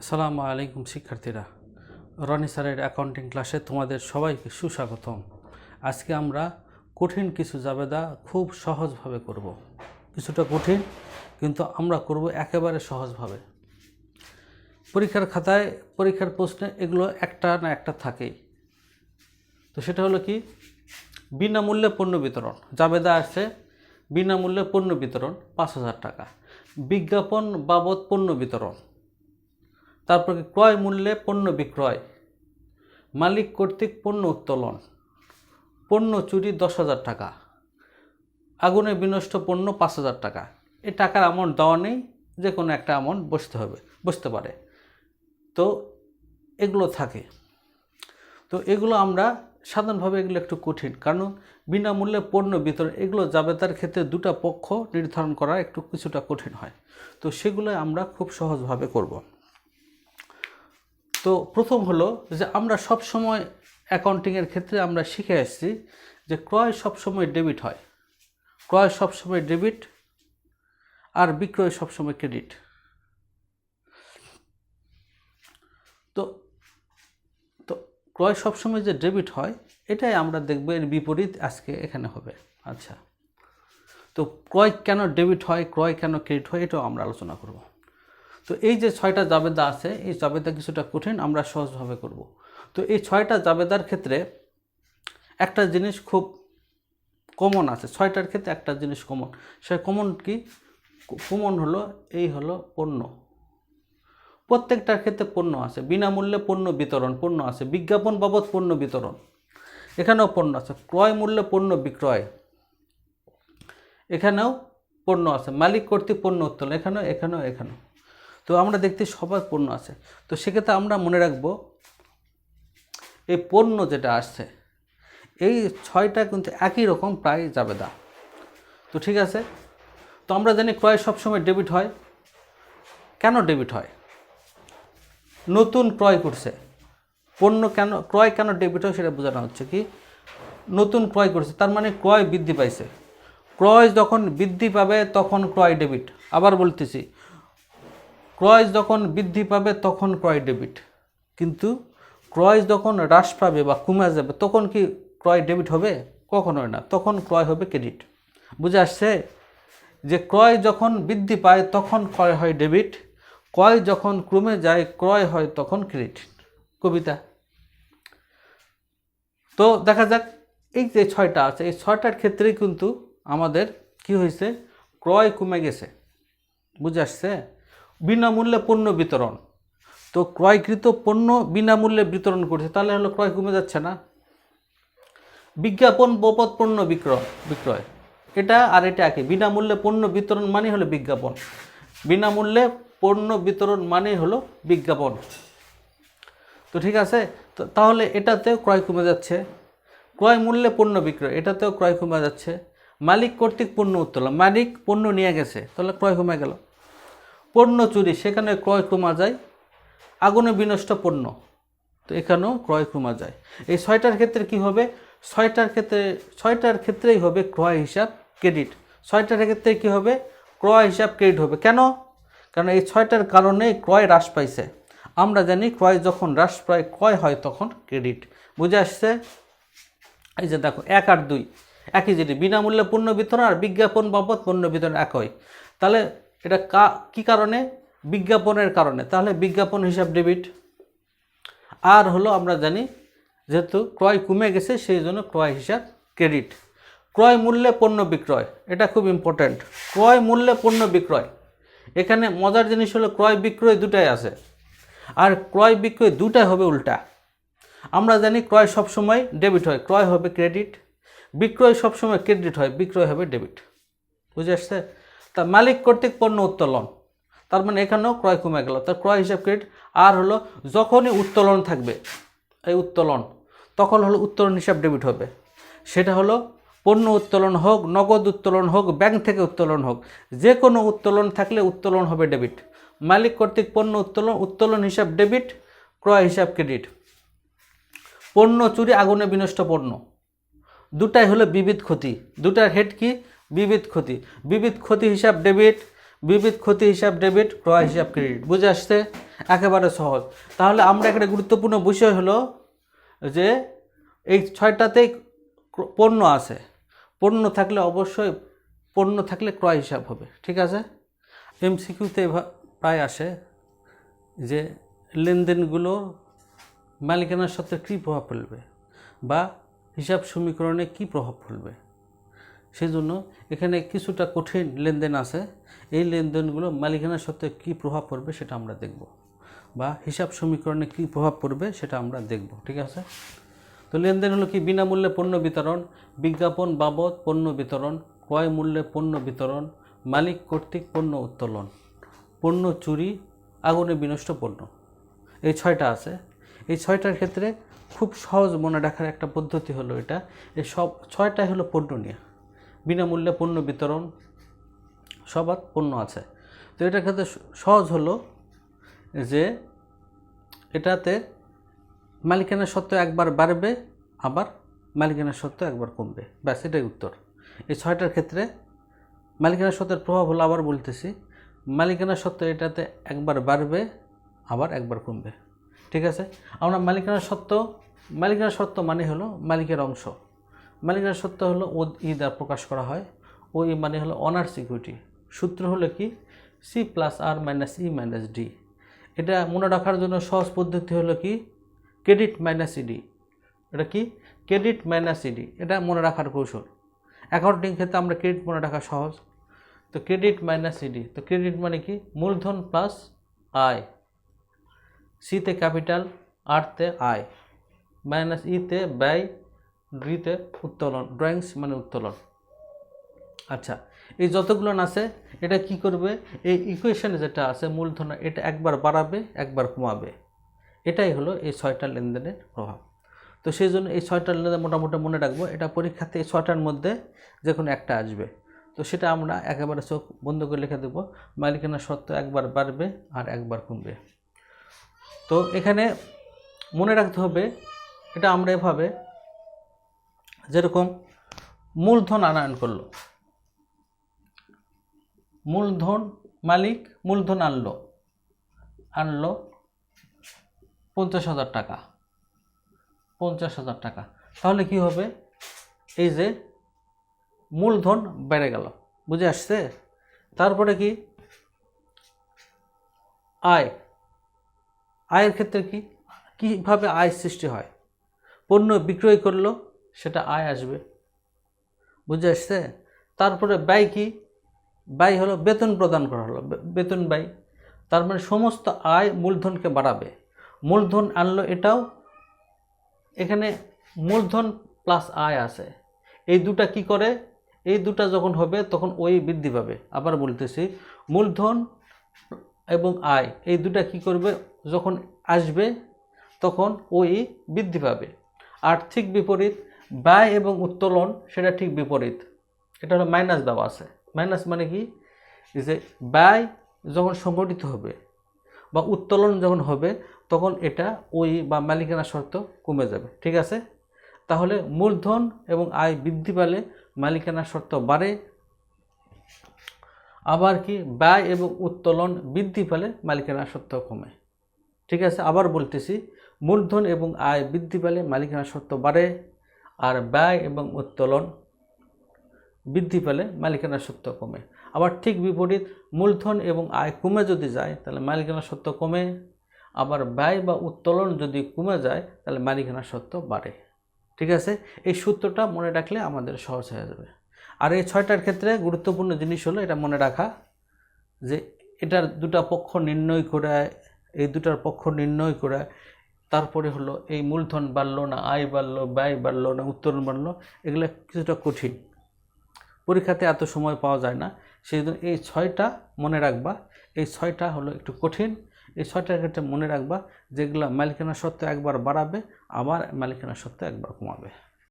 আসসালামু আলাইকুম শিক্ষার্থীরা। রনি স্যারের অ্যাকাউন্টিং ক্লাসে তোমাদের সবাইকে সুস্বাগতম। আজকে আমরা কঠিন কিছু জাবেদা খুব সহজভাবে করব। কিছুটা কঠিন, কিন্তু আমরা করব একেবারে সহজভাবে। পরীক্ষার খাতায়, পরীক্ষার প্রশ্নে এগুলো একটা না একটা থাকেই। তো সেটা হলো কি? বিনামূল্যে পণ্য বিতরণ। জাবেদা আসছে বিনামূল্যে পণ্য বিতরণ পাঁচ হাজার টাকা। বিজ্ঞাপন বাবদ পণ্য বিতরণ। তারপরে ক্রয় মূল্যে পণ্য বিক্রয়। মালিক কর্তৃক পণ্য উত্তোলন। পণ্য চুরি দশ হাজার টাকা। আগুনে বিনষ্ট পণ্য পাঁচ হাজার টাকা। এই টাকার অ্যামাউন্ট দেওয়া নেই যে কোনো একটা অ্যামাউন্ট বসতে হবে, বসতে পারে। তো এগুলো থাকে। তো এগুলো আমরা সাধারণভাবে এগুলো একটু কঠিন, কারণ বিনামূল্যে পণ্য বিতরণ, এগুলো জাবেদার ক্ষেত্রে দুটা পক্ষ নির্ধারণ করা একটু কিছুটা কঠিন হয়। তো সেগুলো আমরা খুব সহজভাবে করব। তো প্রথম হলো যে আমরা সব সময় অ্যাকাউন্টিংয়ের ক্ষেত্রে আমরা শিখে আসছি যে ক্রয় সবসময় ডেবিট হয়। ক্রয় সবসময় ডেবিট আর বিক্রয় সবসময় ক্রেডিট তো তো ক্রয় সবসময় যে ডেবিট হয়, এটাই আমরা দেখব এর বিপরীত আজকে এখানে হবে। আচ্ছা। তো ক্রয় কেন ডেবিট হয়, ক্রয় কেন ক্রেডিট হয়, এটাও আমরা আলোচনা করব। তো এই যে ছয়টা জাবেদা আছে, এই জাবেদা কিছুটা কঠিন, আমরা সহজভাবে করব। তো এই ছয়টা জাবেদার ক্ষেত্রে একটা জিনিস খুব কমন আছে, ছয়টার ক্ষেত্রে একটা জিনিস কমন সে কমন কি? কমন হলো, এই হলো পণ্য। প্রত্যেকটার ক্ষেত্রে পণ্য আছে, বিনামূল্যে পণ্য বিতরণ, পণ্য আছে, বিজ্ঞাপন বাবদ পণ্য বিতরণ। এখানেও পণ্য আছে, ক্রয় মূল্যে পণ্য বিক্রয়। এখানেও পণ্য আছে, মালিক কর্তৃক পণ্য উত্তোলন, এখানেও এখানেও এখানেও। তো আমরা দেখতে সবার পণ্য আছে। তো সেক্ষেত্রে আমরা মনে রাখব, এই পণ্য যেটা আসছে, এই ছয়টা কিন্তু একই রকম প্রায় জাবেদা। তো ঠিক আছে? তো আমরা জানি ক্রয় সবসময় ডেবিট হয়। কেন ডেবিট হয়? নতুন ক্রয় করছে। পণ্য কেন, ক্রয় কেন ডেবিট হয় সেটা বোঝানো হচ্ছে কি, নতুন ক্রয় করছে, তার মানে ক্রয় বৃদ্ধি পাইছে। ক্রয় যখন বৃদ্ধি পাবে তখন ক্রয় ডেবিট। আবার বলতেছি ক্রয় যখন বৃদ্ধি পাবে, তখন ক্রয় ডেবিট। কিন্তু ক্রয় যখন হ্রাস পাবে বা কমে যাবে, তখন কি ক্রয় ডেবিট হবে? কখনোই না। তখন ক্রয় হবে ক্রেডিট। বুঝে আসছে? যে ক্রয় যখন বৃদ্ধি পায়, তখন ক্রয় হয় ডেবিট। ক্রয় যখন ক্রমে যায়, ক্রয় হয় তখন ক্রেডিট। কবিতা। তো দেখা যাক, এই যে ছয়টা আছে, এই ছয়টার ক্ষেত্রেই কিন্তু আমাদের কি হয়েছে? ক্রয় কমে গেছে। বুঝে আসছে? বিনামূল্যে পণ্য বিতরণ। তো ক্রয়কৃত পণ্য বিনামূল্যে বিতরণ করছে, তাহলে হলো ক্রয় কমে যাচ্ছে না। বিজ্ঞাপন বপদ পণ্য বিক্রয় বিক্রয়। এটা আর এটা একই, বিনামূল্যে পণ্য বিতরণ মানে হলো বিজ্ঞাপন। বিনামূল্যে পণ্য বিতরণ মানে হলো বিজ্ঞাপন। তো ঠিক আছে তাহলে এটাতেও ক্রয় কমে যাচ্ছে। ক্রয় মূল্যে পণ্য বিক্রয়, এটাতেও ক্রয় কমে যাচ্ছে। মালিক কর্তৃক পণ্য উত্তোলন, মালিক পণ্য নিয়ে গেছে, তাহলে ক্রয় কমে গেল। পণ্য চুরি, সেখানে ক্রয় কমা যায়, আগুনে বিনষ্ট পণ্য, তো এখানেও ক্রয় কমা যায়। এই ছয়টার ক্ষেত্রে কি হবে? ছয়টার ক্ষেত্রে, ছয়টার ক্ষেত্রেই হবে ক্রয় হিসাব, ক্রেডিট। ছয়টার ক্ষেত্রে কি হবে? ক্রয় হিসাব, ক্রেডিট হবে। কেন? কারণ এই ছয়টার কারণে ক্রয় হ্রাস পাইছে। আমরা জানি ক্রয় যখন হ্রাস পায়, ক্রয় হয় তখন ক্রেডিট। বুঝে আসছে? এই যে দেখো, এক আর দুই। একই জিনিস, বিনামূল্যে পণ্য বিতরণ আর বিজ্ঞাপন বাবদ পণ্য বিতরণ একই। তাহলে এটা কা, কী কারণে? বিজ্ঞাপনের কারণে। তাহলে বিজ্ঞাপন হিসাব ডেবিট আর হলো আমরা জানি, যেহেতু ক্রয় কমে গেছে, সেই জন্য ক্রয় হিসাব ক্রেডিট ক্রয় মূল্যে পণ্য বিক্রয়, এটা খুব ইম্পর্ট্যান্ট ক্রয় মূল্যে পণ্য বিক্রয়। এখানে মজার জিনিস হলো ক্রয় বিক্রয় দুটাই আছে। আর ক্রয় বিক্রয় দুটাই হবে উল্টা। আমরা জানি ক্রয় সবসময় ডেবিট হয়, ক্রয় হবে ক্রেডিট বিক্রয় সবসময় ক্রেডিট হয়, বিক্রয় হবে ডেবিট বুঝে আসছে? তা মালিক কর্তৃক পণ্য উত্তোলন। তার মানে এখানেও ক্রয় কমে গেল। তার ক্রয় হিসাব ক্রেডিট আর হলো যখনই উত্তোলন থাকবে, এই উত্তোলন, তখন হলো উত্তোলন হিসাব ডেবিট হবে। সেটা হলো পণ্য উত্তোলন হোক, নগদ উত্তোলন হোক ব্যাংক থেকে উত্তোলন হোক, যে কোনো উত্তোলন থাকলে উত্তোলন হবে ডেবিট মালিক কর্তৃক পণ্য উত্তোলন উত্তোলন হিসাব ডেবিট ক্রয় হিসাব ক্রেডিট পণ্য চুরি, আগুনে বিনষ্ট পণ্য। দুটাই হলো বিবিধ ক্ষতি। দুটার হেড কি? বিবিধ ক্ষতি। বিবিধ ক্ষতি হিসাব ডেবিট, বিবিধ ক্ষতি হিসাব ডেবিট, ক্রয় হিসাব ক্রেডিট। বুঝে আসছে? একেবারে সহজ। তাহলে আমরা এখানে গুরুত্বপূর্ণ বিষয় হলো যে এই ছয়টাতেই পণ্য আছে। পণ্য থাকলে অবশ্যই, পণ্য থাকলে ক্রয় হিসাব হবে। ঠিক আছে? এমসিকিউতে প্রায় আসে যে লেনদেনগুলো মালিকানার সাথে কী প্রভাব ফেলবে বা হিসাব সমীকরণে কী প্রভাব ফেলবে? সেই জন্য এখানে কিছুটা কঠিন লেনদেন আছে। এই লেনদেনগুলো মালিকানার সাথে কী প্রভাব পড়বে সেটা আমরা দেখব বা হিসাব সমীকরণে কী প্রভাব পড়বে সেটা আমরা দেখব, ঠিক আছে? তো লেনদেন হলো কি বিনামূল্যে পণ্য বিতরণ, বিজ্ঞাপন বাবদ পণ্য বিতরণ, ক্রয় মূল্যে পণ্য বিতরণ, মালিক কর্তৃক পণ্য উত্তোলন, পণ্য চুরি, আগুনে বিনষ্ট পণ্য। এই ছয়টা আছে। এই ছয়টার ক্ষেত্রে খুব সহজ মনে রাখার একটা পদ্ধতি হলো এটা। এই সব ছয়টাই হলো পণ্য নিয়ে। বিনামূল্যে পণ্য বিতরণ, সবার পণ্য আছে। তো এটার ক্ষেত্রে সহজ হলো যে এটাতে মালিকানা সত্ত্ব একবার বাড়বে, আবার মালিকানা সত্ত্ব একবার কমবে। ব্যাস, এটাই উত্তর। এই ছয়টার ক্ষেত্রে মালিকানা সত্ত্বের প্রভাব হলো আবার বলতেছি মালিকানা সত্ত্ব এটাতে একবার বাড়বে, আবার একবার কমবে। ঠিক আছে? আমরা মালিকানা সত্ত্ব মালিকানা সত্ত্ব মানে হলো মালিকের অংশ। মালিকানা সত্ত্ব হলো, ও ই দ্বারা প্রকাশ করা হয়। ও ই মানে হলো অনার সিকিউরিটি সূত্র হলো কি? সি প্লাস আর মাইনাস ই মাইনাস ডি এটা মনে রাখার জন্য সহজ পদ্ধতি হলো কি? ক্রেডিট মাইনাস ইডি এটা কি? ক্রেডিট মাইনাস ইডি এটা মনে রাখার কৌশল। অ্যাকাউন্টিং ক্ষেত্রে আমরা ক্রেডিট মনে রাখা সহজ। তো ক্রেডিট মাইনাস ইডি তো ক্রেডিট মানে কি? মূলধন প্লাস আয় সিতে ক্যাপিটাল আরতে আয় মাইনাস ইতে ব্যয় ডিতে উত্তোলন, ড্রয়িংস মানে উত্তোলন। আচ্ছা এই যতগুলো আছে, এটা কি করবে? এই ইকুয়েশন যেটা আছে, মূলধন এটা একবার বাড়াবে, একবার কমাবে। এটাই হলো এই ছয়টা লেনদেনের প্রভাব। তো সেই জন্য এই ছয়টা লেনদেন মোটামুটি মনে রাখব, এটা পরীক্ষাতে এই ছয়টার মধ্যে যে কোনো একটা আসবে। তো সেটা আমরা একেবারে চোখ বন্ধ করে লিখে দেবো, মালিকানা সত্ত্ব একবার বাড়বে আর একবার কমবে। তো এখানে মনে রাখতে হবে, এটা আমরা এভাবে যেরকম মূলধন আনয়ন করল। মূলধন মালিক মূলধন আনলো। আনলো পঞ্চাশ হাজার টাকা। পঞ্চাশ হাজার টাকা। তাহলে কি হবে? এই যে মূলধন বেড়ে গেল। বুঝে আসছে? তারপরে কি? আয়। আয়ের ক্ষেত্রে কি? কীভাবে আয় সৃষ্টি হয়? পণ্য বিক্রয় করল সেটা আয় আসবে। বুঝে আসছে? তারপরে ব্যয় কি? ব্যয় হলো বেতন প্রদান করা হলো বেতন ব্যয়। তার মানে সমস্ত আয় মূলধনকে বাড়াবে। মূলধন আনলো এটাও, এখানে মূলধন প্লাস আয় আছে। এই দুটা কি করে? এই দুটা যখন হবে তখন ওই বৃদ্ধি পাবে। আবার বলতেছি, মূলধন এবং আয়, এই দুটা কি করবে? যখন আসবে তখন ওই বৃদ্ধি পাবে। আর্থিক বিপরীত ব্যয় এবং উত্তোলন, সেটা ঠিক বিপরীত। এটা হলো মাইনাস দেওয়া আছে। মাইনাস মানে কি? যে ব্যয় যখন সংগঠিত হবে বা উত্তোলন যখন হবে, তখন এটা ওই বা মালিকানা শর্ত কমে যাবে। ঠিক আছে? তাহলে মূলধন এবং আয় বৃদ্ধি পেলে মালিকানা শর্ত বাড়ে। আবার কি? ব্যয় এবং উত্তোলন বৃদ্ধি পেলে মালিকানা শর্ত কমে। ঠিক আছে? আবার বলতেছি, মূলধন এবং আয় বৃদ্ধি পেলে মালিকানা শর্ত বাড়ে। আর ব্যয় এবং উত্তোলন বৃদ্ধি পেলে মালিকানা সত্য কমে। আবার ঠিক বিপরীত, মূলধন এবং আয় কমে যদি যায়, তাহলে মালিকানা সত্ত্ব কমে। আবার ব্যয় বা উত্তোলন যদি কমে যায়, তাহলে মালিকানা সত্ত্ব বাড়ে। ঠিক আছে? এই সূত্রটা মনে রাখলে আমাদের সহজ হয়ে যাবে। আর এই ছয়টার ক্ষেত্রে গুরুত্বপূর্ণ জিনিস হলো এটা মনে রাখা যে এটার দুটা পক্ষ নির্ণয় করে, এই দুটার পক্ষ নির্ণয় করে তারপরে হলো এই মূলধন বাড়লো না, আয় বাড়লো, ব্যয় বাড়লো না উত্তরণ বাড়লো, এগুলো কিছুটা কঠিন। পরীক্ষাতে এত সময় পাওয়া যায় না। সেই জন্য এই ছয়টা মনে রাখবা, এই ছয়টা হলো একটু কঠিন। এই ছয়টার ক্ষেত্রে মনে রাখবা, যেগুলো মালিকানা সত্ত্বে একবার বাড়াবে, আবার মালিকানা সত্ত্বে একবার কমাবে।